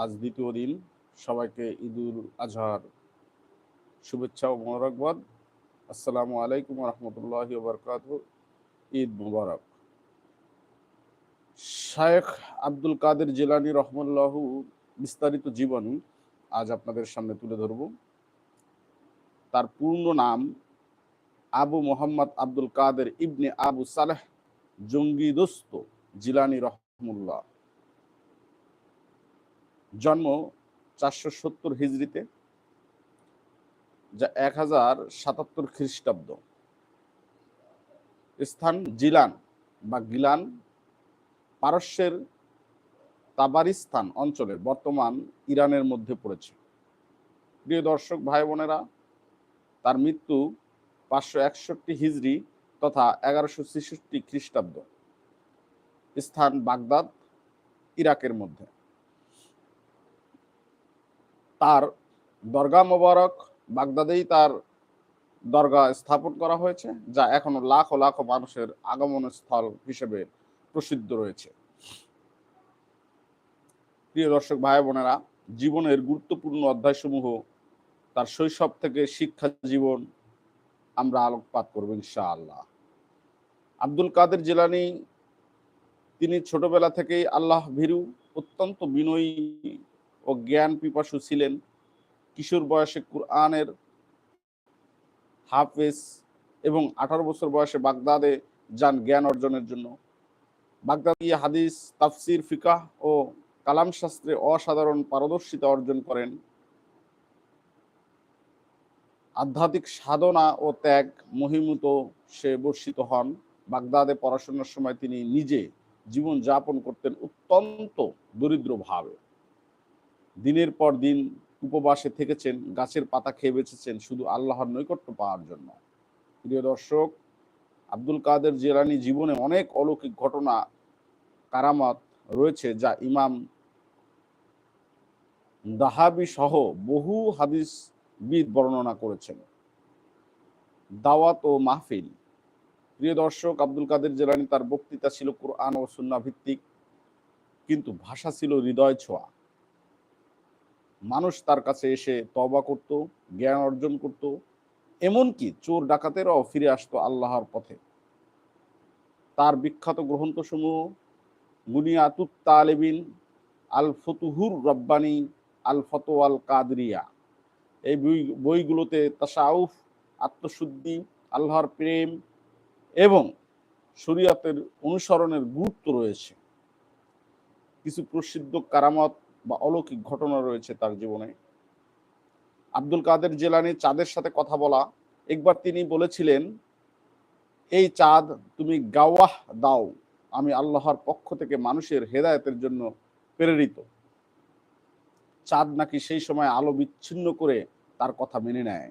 আজ দ্বিতীয় দিন। সবাইকে ঈদুল আজহার শুভেচ্ছা ও মোবারকবাদ। আসসালামু আলাইকুম রহমতুল্লাহ বরকাত ঈদ মুবারক। শায়েখ আব্দুল কাদের জিলানি রহমুল্লাহ বিস্তারিত জীবনী আজ আপনাদের সামনে তুলে ধরব। তার পূর্ণ নাম আবু মোহাম্মদ আব্দুল কাদের ইবনে আবু সালেহ জঙ্গি দোস্ত জিলানি রহমুল্লাহ। জন্ম চারশো সত্তর হিজড়িতে, যা এক হাজার সাতাত্তর খ্রিস্টাব্দ। স্থান জিলান বা গিলান পারস্যের তাবারিস্তান অঞ্চলের, বর্তমান ইরানের মধ্যে পড়েছে। প্রিয় দর্শক, ভাই বোনেরা, তার মৃত্যু পাঁচশো একষট্টি হিজড়ি তথা এগারোশো ছেষট্টি খ্রিস্টাব্দ। স্থান বাগদাদ, ইরাকের মধ্যে। তার দরগা মোবারক বাগদাদেই তার দরগা স্থাপন করা হয়েছে, যা এখনও লাখ লাখ মানুষের আগমন স্থল হিসেবে প্রসিদ্ধ রয়েছে। প্রিয় দর্শক ভাই বোনেরা, জীবনের গুরুত্বপূর্ণ অধ্যায়সমূহ, তার শৈশব থেকে শিক্ষা জীবন আমরা আলোকপাত করব ইনশাআল্লাহ। আব্দুল কাদের জেলানি, তিনি ছোটবেলা থেকেই আল্লাহ ভীরু, অত্যন্ত বিনয়ী ও জ্ঞান পিপাসু ছিলেন। কিশোর বয়সে কুরআনের হাফেজ এবং আঠারো বছর বয়সে বাগদাদে যান জ্ঞান অর্জনের জন্য। বাগদাদি হাদিস, তাফসির, ফিকাহ ও কালাম শাস্ত্রে অসাধারণ পারদর্শিতা অর্জন করেন। আধ্যাত্মিক সাধনা ও ত্যাগ মহিমুত সে বর্ষিত হন। বাগদাদে পড়াশোনার সময় তিনি নিজে জীবন যাপন করতেন অত্যন্ত দরিদ্রভাবে দিনের পর দিন উপবাসে থেকেছেন, গাছের পাতা খেয়ে বেঁচেছেন, শুধু আল্লাহর নৈকট্য পাওয়ার জন্য। প্রিয় দর্শক, আব্দুল কাদের জেলানি জীবনে অনেক অলৌকিক ঘটনা, কারামত রয়েছে যা ইমাম দাহাবি সহ বহু হাদিসবিদ বর্ণনা করেছেন। দাওয়াত ও মাহফিল। প্রিয় দর্শক, আব্দুল কাদের জেলানি তার বক্তৃতা ছিল কোরআন ও সুন্না ভিত্তিক, কিন্তু ভাষা ছিল হৃদয় ছোঁয়া। মানুষ তার কাছে এসে তবা করত, জ্ঞান অর্জন করত, এমনকি চোর ডাকাতেরাও ফিরে আসতো আল্লাহর পথে। তার বিখ্যাত গ্রন্থসমূহ বুনিয়াতুত তালেবিন আল ফতুহুর রব্বানি আল ফতোয়াল কাদরিয়া। এই বই, বইগুলোতে তাসাউফ আত্মশুদ্ধি, আল্লাহর প্রেম এবং শরীয়তের অনুসরণের গুরুত্ব রয়েছে। কিছু প্রসিদ্ধ কারামত বা অলৌকিক ঘটনা রয়েছে তার জীবনে। আব্দুল কাদের জেলানি চাঁদের সাথে কথা বলা। একবার তিনি বলেছিলেন, এই চাঁদ তুমি গাওয়াহ দাও, আমি আল্লাহর পক্ষ থেকে মানুষের হেদায়তের জন্য প্রেরিত। চাঁদ নাকি সেই সময় আলো বিচ্ছিন্ন করে তার কথা মেনে নেয়।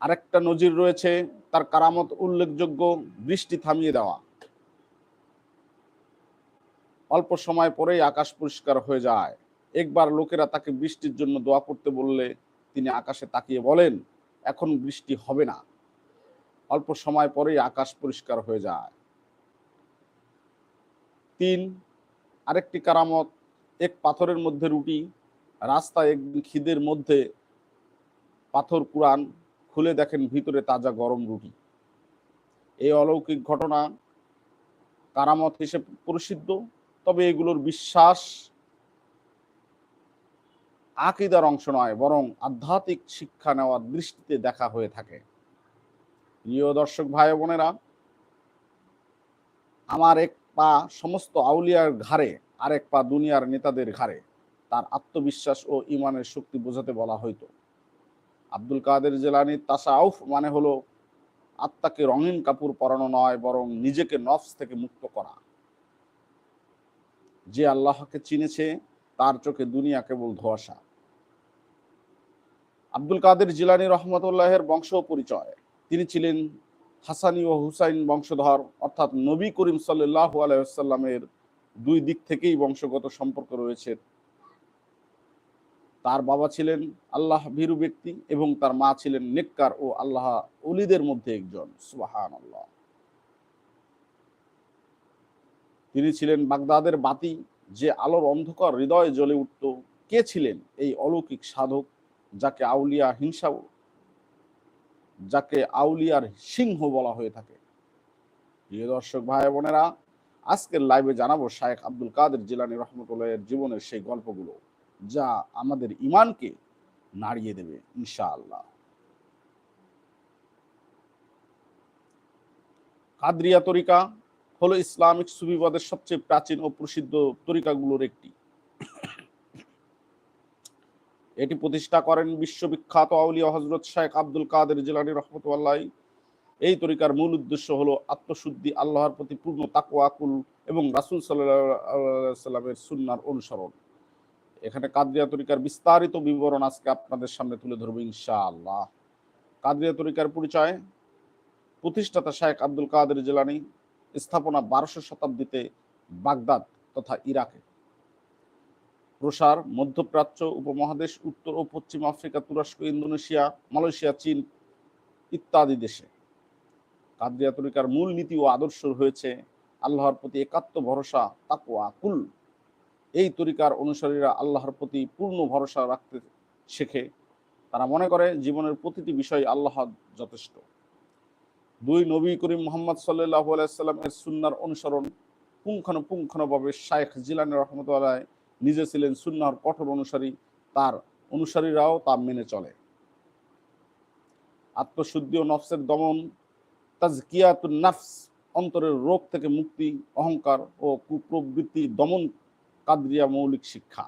আরেকটা নজির রয়েছে তার কারামত উল্লেখযোগ্য বৃষ্টি থামিয়ে দেওয়া। অল্প সময় পরেই আকাশ পরিষ্কার হয়ে যায়। একবার লোকেরা তাকে বৃষ্টির জন্য দোয়া করতে বললে তিনি আকাশে তাকিয়ে বলেন, এখন বৃষ্টি হবে না। অল্প সময় পরেই আকাশ পরিষ্কার হয়ে যায়। তিন, আরেকটি কারামত, এক পাথরের মধ্যে রুটি, রাস্তায় একদিন খিদের মধ্যে পাথর কুরান খুলে দেখেন ভিতরে তাজা গরম রুটি। এই অলৌকিক ঘটনা কারামত হিসেবে প্রসিদ্ধ। তবে এগুলোর বিশ্বাস আকিদার অংশ নয়, বরং আধ্যাত্মিক শিক্ষা নেওয়ার দৃষ্টিতে দেখা হয়ে থাকে। প্রিয় দর্শক ভাই বোনেরা, আমার এক পা সমস্ত আউলিয়ার ঘাড়ে আরেক পা দুনিয়ার নেতাদের ঘাড়ে, তার আত্মবিশ্বাস ও ইমানের শক্তি বোঝাতে বলা হইতো। আব্দুল কাদের জেলানি তাসাউফ মানে হলো, আত্মাকে রঙিন কাপড় পরানো নয়, বরং নিজেকে নফস থেকে মুক্ত করা। যে আল্লাহকে চিনেছে, তার চোখে দুনিয়া কেবল ধোয়াশা। আব্দুল কাদের জিলানি রহমতুল্লাহের বংশ পরিচয় তিনি ছিলেন হাসানি ও হুসাইন বংশধর, অর্থাৎ নবী করিম সাল্লাহ আলাইসাল্লামের দুই দিক থেকেই বংশগত সম্পর্ক রয়েছে। তার বাবা ছিলেন আল্লাহ ভীরু ব্যক্তি এবং তার মা ছিলেন নেককার ও আল্লাহ অলিদের মধ্যে একজন। সুবাহান আল্লাহ তিনি ছিলেন বাগদাদের বাতি, যে আলোর অন্ধকার হৃদয়ে জ্বলে উঠত। কে ছিলেন এই অলৌকিক সাধক যাকে আউলিয়া হিংসা, যাকে আউলিয়ার সিংহ বলা হয়ে থাকে? প্রিয় দর্শক ভাই বোনেরা, আজকের লাইভে জানাব শায়েখ আব্দুল কাদের জিলানি রহমতুল্লাহের জীবনের সেই গল্পগুলো, যা আমাদের ইমানকে নাড়িয়ে দেবে, ইনশাআল্লাহ। কাদরিয়া তরিকা হলো ইসলামিক সুবিবাদের সবচেয়ে প্রাচীন ও প্রসিদ্ধ তরিকাগুলোর একটি। এটি প্রতিষ্ঠা করেন বিশ্ববিখ্যাত আউলিয়া হজরত শাহেখ আব্দুল কাদের জিলানি রহমতুল্লাহ। এই তরিকার মূল উদ্দেশ্য হলো আত্মশুদ্ধি, আল্লাহর প্রতি পূর্ণ তাকুয়াকুল এবং রাসুল সাল্লামের সুন্নার অনুসরণ। এখানে কাদরিয়া তরিকার বিস্তারিত বিবরণ আজকে আপনাদের সামনে তুলে ধরবো ইনশাআল্লাহ। কাদরিয়া তরিকার পরিচয়, প্রতিষ্ঠাতা শাহেখ আব্দুল কাদের জেলানি স্থাপনা বারোশো শতাব্দীতে বাগদাদ তথা ইরাকে। প্রসার, মধ্যপ্রাচ্য উপমহাদেশ, উত্তর ও পশ্চিম আফ্রিকা, তুরস্ক, ইন্দোনেশিয়া, মালয়েশিয়া, চীন ইত্যাদি দেশে। কাদরিয়া তরিকার মূল নীতি ও আদর্শ হয়েছে আল্লাহর প্রতি একাত্ম ভরসা তাকুয়া কুল। এই তরিকার অনুসারীরা আল্লাহর প্রতি পূর্ণ ভরসা রাখতে শেখে। তারা মনে করে, জীবনের প্রতিটি বিষয় আল্লাহ যথেষ্ট। দুই নবী করিম মোহাম্মদ সাল্লাহ আলাইসাল্লামের সুন্নার অনুসরণ পুঙ্খানুপুঙ্খানুভাবে শায়েখ জিলানি রহমতুল্লাহ নিজে ছিলেন সুন্নার কঠোর অনুসারী। তার অনুসারীরাও তা মেনে চলে। আত্মশুদ্ধি ও নফসের দমন, তাজকিয়াতুন নাফস, অন্তরের রোগ থেকে মুক্তি, অহংকার ও কুপ্রবৃত্তি দমন কাদরিয়া মৌলিক শিক্ষা।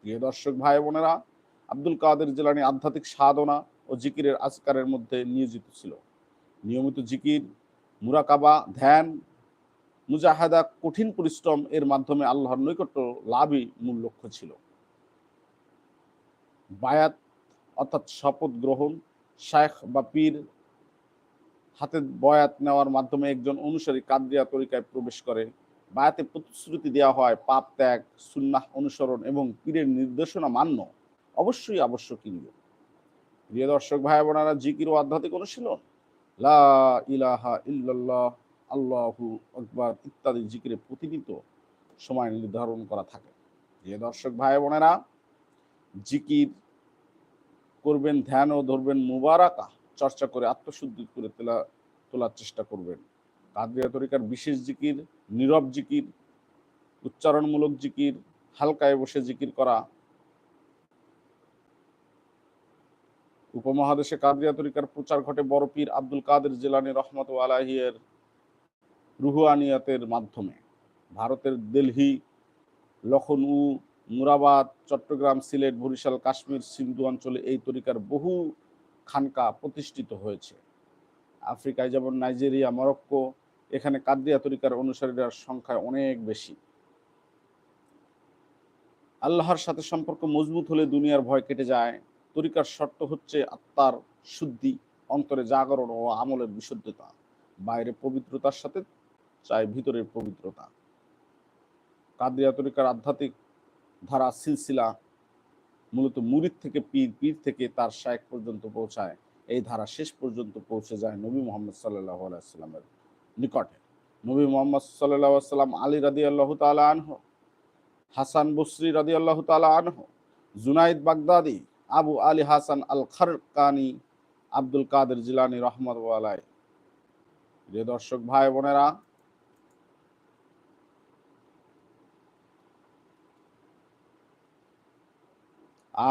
প্রিয় দর্শক ভাই বোনেরা, আব্দুল কাদের জেলানি আধ্যাত্মিক সাধনা ও জিকিরের আজকারের মধ্যে নিয়োজিত ছিল। নিয়মিত জিকির, মুরাকাবা, ধ্যান, মুজাহাদা, কঠিন পরিশ্রম এর মাধ্যমে আল্লাহর নৈকট্য লাভই মূল লক্ষ্য ছিল। বায়াত অর্থাৎ শপথ গ্রহণ, শায়েখ বা পীর হাতে বয়াত নেওয়ার মাধ্যমে একজন অনুসারী কাদরিয়া তরিকায় প্রবেশ করে। বায়াতে প্রতিশ্রুতি দেওয়া হয়, পাপ ত্যাগ, সুন্নাহ অনুসরণ এবং পীরের নির্দেশনা মান্য, অবশ্যই আবশ্যকীয়। প্রিয় দর্শক ভাই বোনারা জিকির ও আধ্যাত্মিক অনুশীলন লা ইলাহা ইল্লাল্লাহ, আল্লাহু আকবার ইত্যাদি জিকিরে প্রতিনিত সময় নির্ধারণ করা থাকে। প্রিয় দর্শক ভাই বোনেরা, জিকির করবেন ধ্যান ও ধরবেন, মুবারাকা, চর্চা করে আত্মশুদ্ধি করে তোলা, তোলার চেষ্টা করবেন। কাদরিয়া তরিকার বিশেষ জিকির, নীরব জিকির, উচ্চারণমূলক জিকির, হালকায় বসে জিকির করা উপমহাদেশে কাদরিয়া তরিকার প্রচার ঘটে বড় পীর আব্দুল কাদের জেলানি রহমত আলাহিয়ের রুহুয়ানিয়াতের মাধ্যমে। ভারতের দিল্লি লখনউ, মুরাবাদ, চট্টগ্রাম, সিলেট, বরিশাল, কাশ্মীর, সিন্ধু অঞ্চলে এই তরিকার বহু খানকা প্রতিষ্ঠিত হয়েছে। আফ্রিকায় যেমন নাইজেরিয়া, মরক্কো, এখানে কাদরিয়া তরিকার অনুসারীদের সংখ্যায় অনেক বেশি। আল্লাহর সাথে সম্পর্ক মজবুত হলে দুনিয়ার ভয় কেটে যায়। তরিকার শর্ত হচ্ছে আত্মার শুদ্ধি, অন্তরে জাগরণ ও আমলের বিশুদ্ধতা। বাইরে পবিত্রতার সাথে চাই ভিতরের পবিত্রতা। কাদরিয়া তরিকার আধ্যাত্মিক ধারা, সিলসিলা মূলত মুরিদ থেকে পীর পীর থেকে তার শায়েক পর্যন্ত পৌঁছায়। এই ধারা শেষ পর্যন্ত পৌঁছে যায় নবী মোহাম্মদ সাল্লাহ আলাইস্লামের নিকটে। নবী মোহাম্মদ সাল্লাহ সাল্লাম আলী রাদি আল্লাহ তালা আনহ, হাসান বসরি রাদি আল্লাহ তালা আনহ, জুনাইদ বাগদাদি আবু আলী হাসান আল খারকানি আব্দুল কাদের জিলানি রহমত আলাই যে দর্শক ভাই বোনেরা,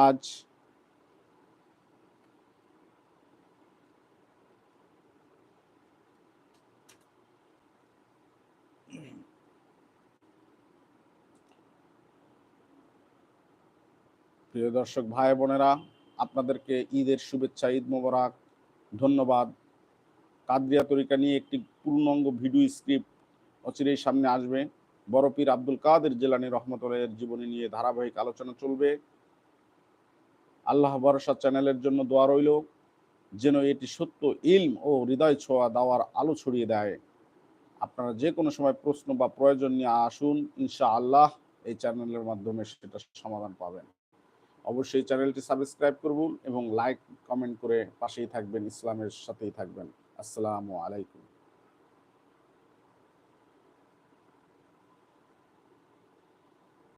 আজ প্রিয় দর্শক ভাই বোনেরা, আপনাদেরকে ঈদের শুভেচ্ছা, ঈদ মোবারক, ধন্যবাদ। কাদরিয়া তরিকা নিয়ে একটি পূর্ণাঙ্গ ভিডিও স্ক্রিপ্ট অচিরেই সামনে আসবে। বড় পীর আব্দুল কাদের জেলানি রহমতুল্লাহের জীবনী নিয়ে ধারাবাহিক আলোচনা চলবে। আল্লাহ ভরসা চ্যানেলের জন্য দোয়া রইল, যেন এটি সত্য ইলম ও হৃদয় ছোঁয়া দেওয়ার আলো ছড়িয়ে দেয়। আপনারা যে কোনো সময় প্রশ্ন বা প্রয়োজন নিয়ে আসুন ইনশা আল্লাহ এই চ্যানেলের মাধ্যমে সেটা সমাধান পাবেন। অবশ্যই চ্যানেলটি সাবস্ক্রাইব করুন এবং লাইক, কমেন্ট করে পাশেই থাকবেন, ইসলামের সাথেই থাকবেন। আসসালামু আলাইকুম।